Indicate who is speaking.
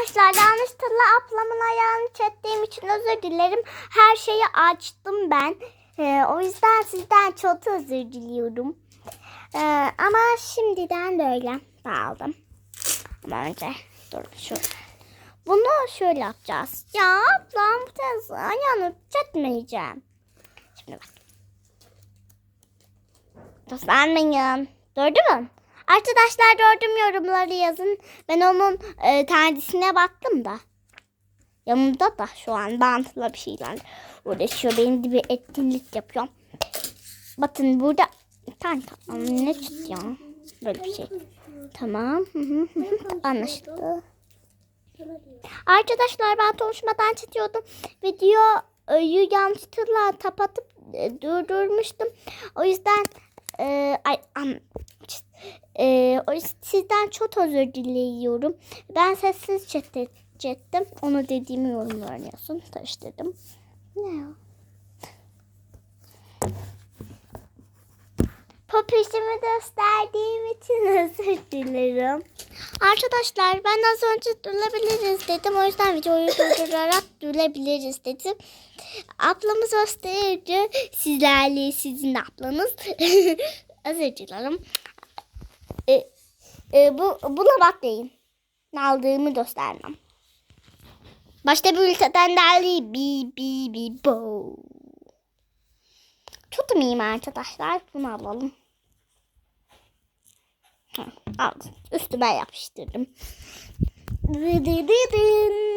Speaker 1: Arkadaşlar yanlışlıkla ablamın ayağını çektiğim için özür dilerim. Her şeyi açtım ben. Ee, o yüzden sizden çok özür diliyorum. Ee, ama şimdiden de öyle aldım. Ama önce dur şu. Bunu şöyle yapacağız. Ya ablam bu tez ayağını çekmeyeceğim. Şimdi bak. Göstermeyin. Gördün mü? Arkadaşlar gördüm yorumları yazın. Ben onun e, kendisine baktım da. Yanımda da şu an bantla bir şeyler uğraşıyor. Benim gibi etkinlik yapıyor. Bakın burada tamam ne tutuyor? Böyle bir şey. Tamam. Anlaşıldı. Arkadaşlar ben konuşmadan çekiyordum. Videoyu yanlışlıkla kapatıp e, durdurmuştum. O yüzden e, ay, am, e, o sizden çok özür diliyorum. Ben sessiz chat. Onu dediğimi yorumlarına yazın. Karıştırdım. Ne ya? Popişimi gösterdiğim için özür dilerim. Arkadaşlar ben az önce durabiliriz dedim. O yüzden videoyu durdurarak durabiliriz dedim. Ablamız gösterici. Sizlerle sizin ablanız. özür dilerim. E, e, bu, buna bakmayın. Aldığımı göstermem. Başta bir ülkeden derli. Bi bi bi bo. Tutmayayım arkadaşlar. Bunu alalım. Aldım. Üstüme yapıştırdım. Dı dı dı dın.